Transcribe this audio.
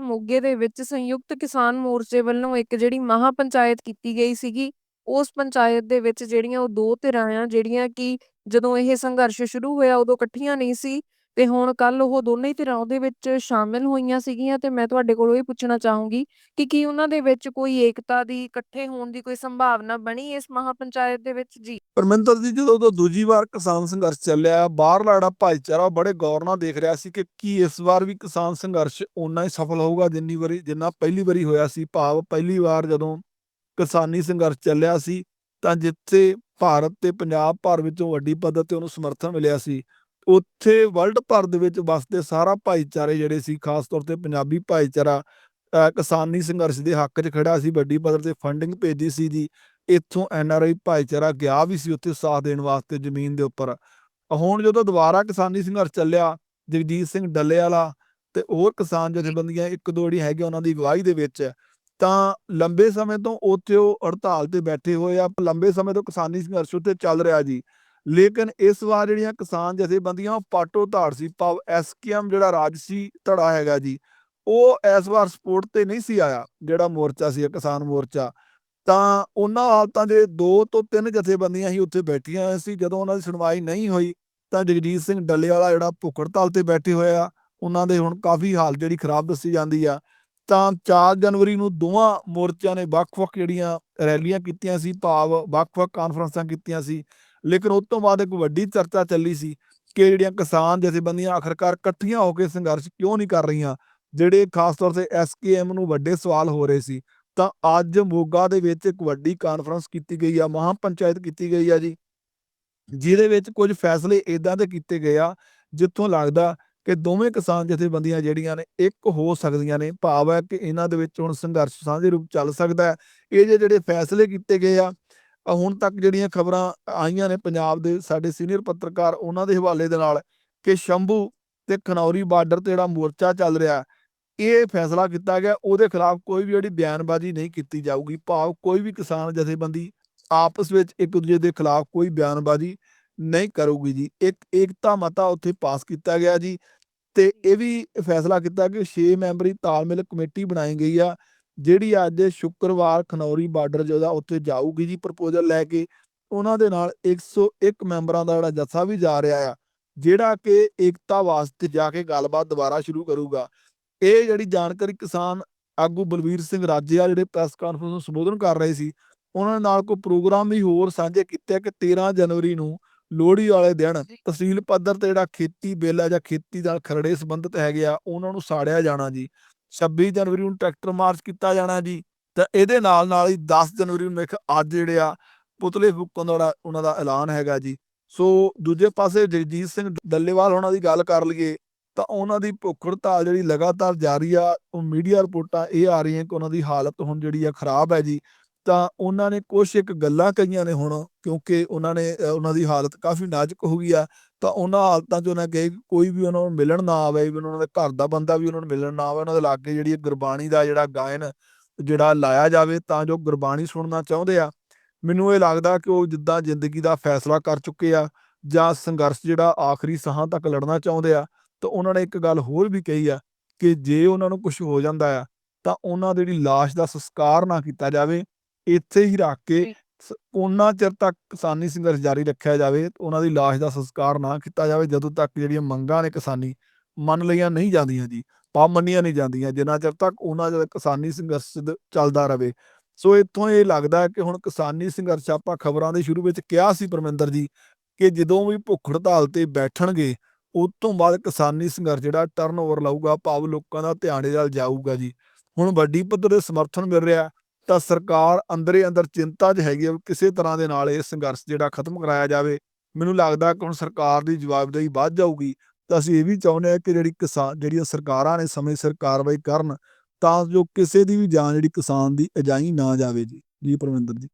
ਮੋਗੇ ਦੇ ਵਿੱਚ ਸੰਯੁਕਤ ਕਿਸਾਨ ਮੋਰਚੇ ਵੱਲੋਂ ਇੱਕ ਜਿਹੜੀ ਮਹਾਂ ਪੰਚਾਇਤ ਕੀਤੀ ਗਈ ਸੀਗੀ, ਉਸ ਪੰਚਾਇਤ ਦੇ ਵਿੱਚ ਜਿਹੜੀਆਂ ਉਹ ਦੋ ਧਿਰਾਂ ਆ, ਜਿਹੜੀਆਂ ਕਿ ਜਦੋਂ ਇਹ ਸੰਘਰਸ਼ ਸ਼ੁਰੂ ਹੋਇਆ ਉਦੋਂ ਇਕੱਠੀਆਂ ਨਹੀਂ ਸੀ ਤੇ ਹੁਣ ਕੱਲ ਉਹ ਦੋਨੇ ਹੀ ਧਿਰਾਂ ਉਹਦੇ ਵਿੱਚ ਸ਼ਾਮਿਲ ਹੋਈਆਂ ਸੀਗੀਆਂ ਤੇ ਮੈਂ ਤੁਹਾਡੇ ਕੋਲੋਂ ਇਹ ਪੁੱਛਣਾ ਚਾਹੂੰਗੀ ਕਿ ਕੀ ਉਹਨਾਂ ਦੇ ਵਿੱਚ ਕੋਈ ਏਕਤਾ ਦੀ, ਇਕੱਠੇ ਹੋਣ ਦੀ ਕੋਈ ਸੰਭਾਵਨਾ ਬਣੀ ਇਸ ਮਹਾਂ ਦੇ ਵਿੱਚ? ਜੀ। ਪਰਮਿੰਦਰ ਜੀ, ਜਦੋਂ ਤੋਂ ਦੂਜੀ ਵਾਰ ਕਿਸਾਨ ਸੰਘਰਸ਼ ਚੱਲਿਆ, ਬਾਹਰਲਾ ਜਿਹੜਾ ਭਾਈਚਾਰਾ ਬੜੇ ਗੌਰ ਨਾਲ ਦੇਖ ਰਿਹਾ ਸੀ ਕਿ ਕੀ ਇਸ ਵਾਰ ਵੀ ਕਿਸਾਨ ਸੰਘਰਸ਼ ਓਨਾ ਹੀ ਸਫਲ ਹੋਊਗਾ ਜਿੰਨੀ ਵਾਰੀ, ਜਿੰਨਾ ਪਹਿਲੀ ਵਾਰੀ ਹੋਇਆ ਸੀ। ਭਾਵ ਪਹਿਲੀ ਵਾਰ ਜਦੋਂ ਕਿਸਾਨੀ ਸੰਘਰਸ਼ ਚੱਲਿਆ ਸੀ, ਤਾਂ ਜਿੱਥੇ ਭਾਰਤ ਤੇ ਪੰਜਾਬ ਭਰ ਵਿੱਚੋਂ ਵੱਡੀ ਪੱਧਰ ਤੇ ਉਹਨੂੰ ਸਮਰਥਨ ਮਿਲਿਆ ਸੀ ਉੱਥੇ ਵਰਲਡ ਭਰ ਦੇ ਵਿੱਚ ਵਸਦੇ ਸਾਰਾ ਭਾਈਚਾਰੇ ਜਿਹੜੇ ਸੀ, ਖਾਸ ਤੌਰ ਤੇ ਪੰਜਾਬੀ ਭਾਈਚਾਰਾ ਕਿਸਾਨੀ ਸੰਘਰਸ਼ ਦੇ ਹੱਕ 'ਚ ਖੜਾ ਸੀ, ਵੱਡੀ ਪੱਧਰ ਤੇ ਫੰਡਿੰਗ ਭੇਜੀ ਸੀ ਜੀ। ਇੱਥੋਂ ਐਨ ਆਰ ਆਈ ਭਾਈਚਾਰਾ ਗਿਆ ਵੀ ਸੀ ਉੱਥੇ ਸਾਥ ਦੇਣ ਵਾਸਤੇ ਜ਼ਮੀਨ ਦੇ ਉੱਪਰ। ਹੁਣ ਜਦੋਂ ਦੁਬਾਰਾ ਕਿਸਾਨੀ ਸੰਘਰਸ਼ ਚੱਲਿਆ, ਜਗਜੀਤ ਸਿੰਘ ਡੱਲੇ ਵਾਲਾ ਤੇ ਹੋਰ ਕਿਸਾਨ ਜਥੇਬੰਦੀਆਂ ਇੱਕ ਦੋ ਜਿਹੜੀ ਹੈਗੇ ਉਹਨਾਂ ਦੀ ਅਗਵਾਈ ਦੇ ਵਿੱਚ, ਤਾਂ ਲੰਬੇ ਸਮੇਂ ਤੋਂ ਉੱਥੇ ਉਹ ਹੜਤਾਲ ਤੇ ਬੈਠੇ ਹੋਏ ਆ, ਲੰਬੇ ਸਮੇਂ ਤੋਂ ਕਿਸਾਨੀ ਸੰਘਰਸ਼ ਉੱਤੇ ਚੱਲ ਰਿਹਾ ਜੀ। ਲੇਕਿਨ ਇਸ ਵਾਰ ਜਿਹੜੀਆਂ ਕਿਸਾਨ ਜਥੇਬੰਦੀਆਂ ਉਹ ਪਾਟੋ ਧਾੜ ਸੀ, ਭਾਵ ਐਸਕੇਐਮ ਜਿਹੜਾ ਰਾਜਸੀ ਧੜਾ ਹੈਗਾ ਜੀ, ਉਹ ਇਸ ਵਾਰ ਸਪੋਰਟ ਤੇ ਨਹੀਂ ਸੀ ਆਇਆ, ਜਿਹੜਾ ਮੋਰਚਾ ਸੀ ਕਿਸਾਨ ਮੋਰਚਾ। ਤਾਂ ਉਹਨਾਂ ਹਾਲਤਾਂ ਦੇ ਦੋ ਤੋਂ ਤਿੰਨ ਜਥੇਬੰਦੀਆਂ ਹੀ ਉੱਥੇ ਬੈਠੀਆਂ ਹੋਈਆਂ ਸੀ, ਜਦੋਂ ਉਹਨਾਂ ਦੀ ਸੁਣਵਾਈ ਨਹੀਂ ਹੋਈ, ਤਾਂ ਜਗਜੀਤ ਸਿੰਘ ਡੱਲੇਵਾਲਾ ਜਿਹੜਾ ਭੁੱਖ ਹੜਤਾਲ ਤੇ ਬੈਠੇ ਹੋਇਆ ਉਹਨਾਂ ਦੇ ਹੁਣ ਕਾਫੀ ਹਾਲਤ ਜਿਹੜੀ ਖਰਾਬ ਦੱਸੀ ਜਾਂਦੀ ਆ। ਤਾਂ 4 ਜਨਵਰੀ ਨੂੰ ਦੋਵਾਂ ਮੋਰਚਿਆਂ ਨੇ ਵੱਖ-ਵੱਖ ਜਿਹੜੀਆਂ ਰੈਲੀਆਂ ਕੀਤੀਆਂ ਸੀ, ਭਾਵ ਵੱਖ-ਵੱਖ ਕਾਨਫਰੰਸਾਂ ਕੀਤੀਆਂ ਸੀ ਲੇਕਿਨ ਉਸ ਤੋਂ ਬਾਅਦ ਇੱਕ ਵੱਡੀ ਚਰਚਾ ਚੱਲੀ ਸੀ ਕਿ ਜਿਹੜੀਆਂ ਕਿਸਾਨ ਜਥੇਬੰਦੀਆਂ ਆਖਰਕਾਰ ਇਕੱਠੀਆਂ ਹੋ ਕੇ ਸੰਘਰਸ਼ ਕਿਉਂ ਨਹੀਂ ਕਰ ਰਹੀਆਂ, ਜਿਹੜੇ ਖਾਸ ਤੌਰ ਤੇ ਐਸਕੇਐਮ ਨੂੰ ਵੱਡੇ ਸਵਾਲ ਹੋ ਰਹੇ ਸੀ, ਤਾਂ ਅੱਜ ਮੋਗਾ ਦੇ ਵਿੱਚ ਇੱਕ ਵੱਡੀ ਕਾਨਫਰੰਸ ਕੀਤੀ ਗਈ ਆ ਮਹਾਂ ਪੰਚਾਇਤ ਕੀਤੀ ਗਈ ਆ ਜੀ। ਜਿਹਦੇ ਵਿੱਚ ਕੁਝ ਫੈਸਲੇ ਇਦਾਂ ਦੇ ਕੀਤੇ ਗਏ ਆ, ਜਿੱਥੋਂ ਲੱਗਦਾ ਕਿ ਦੋਵੇਂ ਕਿਸਾਨ ਜਥੇਬੰਦੀਆਂ ਜਿਹੜੀਆਂ ਨੇ, ਇੱਕ ਹੋ ਸਕਦੀਆਂ ਨੇ, ਭਾਵ ਹੈ ਕਿ ਇਹਨਾਂ ਦੇ ਵਿੱਚ ਹੁਣ ਸੰਘਰਸ਼ ਸਾਂਝੇ ਰੂਪ ਚੱਲ ਸਕਦਾ ਹੈ। ਇਹ ਜਿਹੇ ਜਿਹੜੇ ਫੈਸਲੇ ਕੀਤੇ ਗਏ ਆ ਹੁਣ ਤੱਕ ਜਿਹੜੀਆਂ ਖਬਰਾਂ ਆਈਆਂ ਨੇ ਪੰਜਾਬ ਦੇ ਸਾਡੇ ਸੀਨੀਅਰ ਪੱਤਰਕਾਰ ਉਹਨਾਂ ਦੇ ਹਵਾਲੇ ਦੇ ਨਾਲ ਕਿ ਸ਼ੰਭੂ ਤੇ ਖਨੌਰੀ ਬਾਰਡਰ ਤੇ ਜਿਹੜਾ ਮੋਰਚਾ ਚੱਲ ਰਿਹਾ ਇਹ ਫੈਸਲਾ ਕੀਤਾ ਗਿਆ, ਉਹਦੇ ਖਿਲਾਫ ਕੋਈ ਵੀ ਜਿਹੜੀ ਬਿਆਨਬਾਜ਼ੀ ਨਹੀਂ ਕੀਤੀ ਜਾਊਗੀ, ਭਾਵ ਕੋਈ ਵੀ ਕਿਸਾਨ ਜਥੇਬੰਦੀ ਆਪਸ ਵਿੱਚ ਇੱਕ ਦੂਜੇ ਦੇ ਖਿਲਾਫ ਕੋਈ ਬਿਆਨਬਾਜ਼ੀ ਨਹੀਂ ਕਰੂਗੀ ਜੀ। ਇੱਕ ਏਕਤਾ ਮਤਾ ਉੱਥੇ ਪਾਸ ਕੀਤਾ ਗਿਆ ਜੀ ਤੇ ਇਹ ਵੀ ਫੈਸਲਾ ਕੀਤਾ ਕਿ 6 ਮੈਂਬਰੀ ਤਾਲਮੇਲ ਕਮੇਟੀ ਬਣਾਈ ਗਈ ਆ ਜਿਹੜੀ ਅੱਜ ਸ਼ੁੱਕਰਵਾਰ ਖਨੌਰੀ ਬਾਰਡਰ ਜਿਹਦਾ ਉੱਥੇ ਜਾਊਗੀ ਜੀ ਪ੍ਰਪੋਜ਼ਲ ਲੈ ਕੇ ਉਹਨਾਂ ਦੇ ਨਾਲ 101 ਮੈਂਬਰਾਂ ਦਾ ਜਿਹੜਾ ਜੱਥਾ ਵੀ ਜਾ ਰਿਹਾ ਆ ਜਿਹੜਾ ਕਿ ਏਕਤਾ ਵਾਸਤੇ ਜਾ ਕੇ ਗੱਲਬਾਤ ਦੁਬਾਰਾ ਸ਼ੁਰੂ ਕਰੂਗਾ। ਇਹ ਜਿਹੜੀ ਜਾਣਕਾਰੀ ਕਿਸਾਨ ਆਗੂ ਬਲਵੀਰ ਸਿੰਘ ਰਾਜੇ ਆ ਜਿਹੜੇ ਪ੍ਰੈਸ ਕਾਨਫਰੰਸ ਨੂੰ ਸੰਬੋਧਨ ਕਰ ਰਹੇ ਸੀ ਉਹਨਾਂ ਨਾਲ ਕੋਈ ਪ੍ਰੋਗਰਾਮ ਵੀ ਹੋਰ ਸਾਂਝੇ ਕੀਤੇ ਕਿ 13 ਜਨਵਰੀ ਨੂੰ ਲੋਹੜੀ ਵਾਲੇ ਦਿਨ ਤਹਿਸੀਲ ਪੱਧਰ ਤੇ ਜਿਹੜਾ ਖੇਤੀ ਬਿੱਲ ਆ ਜਾਂ ਖੇਤੀ ਨਾਲ ਖਰੜੇ ਸੰਬੰਧਿਤ ਹੈਗੇ ਆ ਉਹਨਾਂ ਨੂੰ ਸਾੜਿਆ ਜਾਣਾ ਜੀ। 26 ਜਨਵਰੀ ਨੂੰ ਟਰੈਕਟਰ ਮਾਰਚ ਕੀਤਾ ਜਾਣਾ ਜੀ, ਤਾਂ ਇਹਦੇ ਨਾਲ ਨਾਲ ਹੀ 10 ਜਨਵਰੀ ਨੂੰ ਇੱਕ ਅੱਜ ਜਿਹੜੇ ਆ ਪੁਤਲੇ ਫੂਕਣ ਦਾ ਉਹਨਾਂ ਦਾ ਐਲਾਨ ਹੈਗਾ ਜੀ। ਸੋ ਦੂਜੇ ਪਾਸੇ ਜਗਜੀਤ ਸਿੰਘ ਡੱਲੇਵਾਲ ਉਹਨਾਂ ਦੀ ਗੱਲ ਕਰ ਲਈਏ, ਤਾਂ ਉਹਨਾਂ ਦੀ ਭੁੱਖ ਹੜਤਾਲ ਜਿਹੜੀ ਲਗਾਤਾਰ ਜਾਰੀ ਆ, ਉਹ ਮੀਡੀਆ ਰਿਪੋਰਟਾਂ ਇਹ ਆ ਰਹੀਆਂ ਕਿ ਉਹਨਾਂ ਦੀ ਹਾਲਤ ਹੁਣ ਜਿਹੜੀ ਆ ਖਰਾਬ ਹੈ ਜੀ। ਤਾਂ ਉਹਨਾਂ ਨੇ ਕੁਛ ਇੱਕ ਗੱਲਾਂ ਕਹੀਆਂ ਨੇ ਹੁਣ, ਕਿਉਂਕਿ ਉਹਨਾਂ ਨੇ ਉਹਨਾਂ ਦੀ ਹਾਲਤ ਕਾਫੀ ਨਾਜ਼ੁਕ ਹੋ ਗਈ ਆ। ਤਾਂ ਉਹਨਾਂ ਹਾਲਤਾਂ 'ਚ ਉਹਨਾਂ ਕਹੇ ਕਿ ਕੋਈ ਵੀ ਉਹਨਾਂ ਨੂੰ ਮਿਲਣ ਨਾ ਆਵੇ ਵੀ ਉਹਨਾਂ ਦੇ ਘਰ ਦਾ ਬੰਦਾ ਵੀ ਉਹਨਾਂ ਨੂੰ ਮਿਲਣ ਨਾ ਆਵੇ, ਉਹਨਾਂ ਦੇ ਲਾਗੇ ਜਿਹੜੀ ਗੁਰਬਾਣੀ ਦਾ ਜਿਹੜਾ ਗਾਇਨ ਜਿਹੜਾ ਲਾਇਆ ਜਾਵੇ, ਤਾਂ ਜੋ ਗੁਰਬਾਣੀ ਸੁਣਨਾ ਚਾਹੁੰਦੇ ਆ। ਮੈਨੂੰ ਇਹ ਲੱਗਦਾ ਕਿ ਉਹ ਜਿੱਦਾਂ ਜ਼ਿੰਦਗੀ ਦਾ ਫੈਸਲਾ ਕਰ ਚੁੱਕੇ ਆ ਜਾਂ ਸੰਘਰਸ਼ ਜਿਹੜਾ ਆਖਰੀ ਸਾਹਾਂ ਤੱਕ ਲੜਨਾ ਚਾਹੁੰਦੇ ਆ, ਤਾਂ ਉਹਨਾਂ ਨੇ ਇੱਕ ਗੱਲ ਹੋਰ ਵੀ ਕਹੀ ਆ ਕਿ ਜੇ ਉਹਨਾਂ ਨੂੰ ਕੁਝ ਹੋ ਜਾਂਦਾ ਆ, ਤਾਂ ਉਹਨਾਂ ਦੀ ਜਿਹੜੀ ਲਾਸ਼ ਦਾ ਸੰਸਕਾਰ ਨਾ ਕੀਤਾ ਜਾਵੇ, ਇੱਥੇ ਹੀ ਰੱਖ ਕੇ ਉਹਨਾਂ ਚਿਰ ਤੱਕ ਕਿਸਾਨੀ ਸੰਘਰਸ਼ ਜਾਰੀ ਰੱਖਿਆ ਜਾਵੇ ਉਹਨਾਂ ਦੀ ਲਾਸ਼ ਦਾ ਸੰਸਕਾਰ ਨਾ ਕੀਤਾ ਜਾਵੇ, ਜਦੋਂ ਤੱਕ ਜਿਹੜੀਆਂ ਮੰਗਾਂ ਨੇ ਕਿਸਾਨੀ ਮੰਨ ਲਈਆਂ ਨਹੀਂ ਜਾਂਦੀਆਂ ਜੀ ਪਾ ਮੰਨੀਆਂ ਨਹੀਂ ਜਾਂਦੀਆਂ, ਜਿੰਨਾ ਚਿਰ ਤੱਕ ਉਹਨਾਂ ਚਿਰ ਕਿਸਾਨੀ ਸੰਘਰਸ਼ ਚੱਲਦਾ ਰਹੇ ਸੋ ਇੱਥੋਂ ਇਹ ਲੱਗਦਾ ਹੈ ਕਿ ਹੁਣ ਕਿਸਾਨੀ ਸੰਘਰਸ਼ ਆਪਾਂ ਖਬਰਾਂ ਦੇ ਸ਼ੁਰੂ ਵਿੱਚ ਕਿਹਾ ਸੀ ਪਰਮਿੰਦਰ ਜੀ, ਕਿ ਜਦੋਂ ਵੀ ਭੁੱਖ ਹੜਤਾਲ ਤੇ ਬੈਠਣਗੇ, ਉਸ ਤੋਂ ਬਾਅਦ ਕਿਸਾਨੀ ਸੰਘਰਸ਼ ਜਿਹੜਾ ਟਰਨ ਓਵਰ ਲਊਗਾ, ਭਾਵ ਲੋਕਾਂ ਦਾ ਧਿਆਨ ਇਹਦੇ ਵੱਲ ਜਾਊਗਾ ਜੀ। ਹੁਣ ਵੱਡੀ ਪੱਧਰ ਤੇ ਸਮਰਥਨ ਮਿਲ ਰਿਹਾ ਤਾਂ ਸਰਕਾਰ ਅੰਦਰੇ ਅੰਦਰ ਚਿੰਤਾ 'ਚ ਹੈਗੀ ਆ ਵੀ ਕਿਸੇ ਤਰ੍ਹਾਂ ਦੇ ਨਾਲ ਇਹ ਸੰਘਰਸ਼ ਜਿਹੜਾ ਖਤਮ ਕਰਾਇਆ ਜਾਵੇ। ਮੈਨੂੰ ਲੱਗਦਾ ਕਿ ਹੁਣ ਸਰਕਾਰ ਦੀ ਜਵਾਬਦੇਹੀ ਵੱਧ ਜਾਊਗੀ। ਤਾਂ ਅਸੀਂ ਇਹ ਵੀ ਚਾਹੁੰਦੇ ਹਾਂ ਕਿ ਜਿਹੜੀ ਕਿਸਾਨ, ਜਿਹੜੀਆਂ ਸਰਕਾਰਾਂ ਨੇ ਸਮੇਂ ਸਿਰ ਕਾਰਵਾਈ ਕਰਨ, ਤਾਂ ਜੋ ਕਿਸੇ ਦੀ ਵੀ ਜਾਨ ਜਿਹੜੀ ਕਿਸਾਨ ਦੀ ਅਜਾਈ ਨਾ ਜਾਵੇ ਜੀ। ਜੀ ਪਰਮਿੰਦਰ ਜੀ।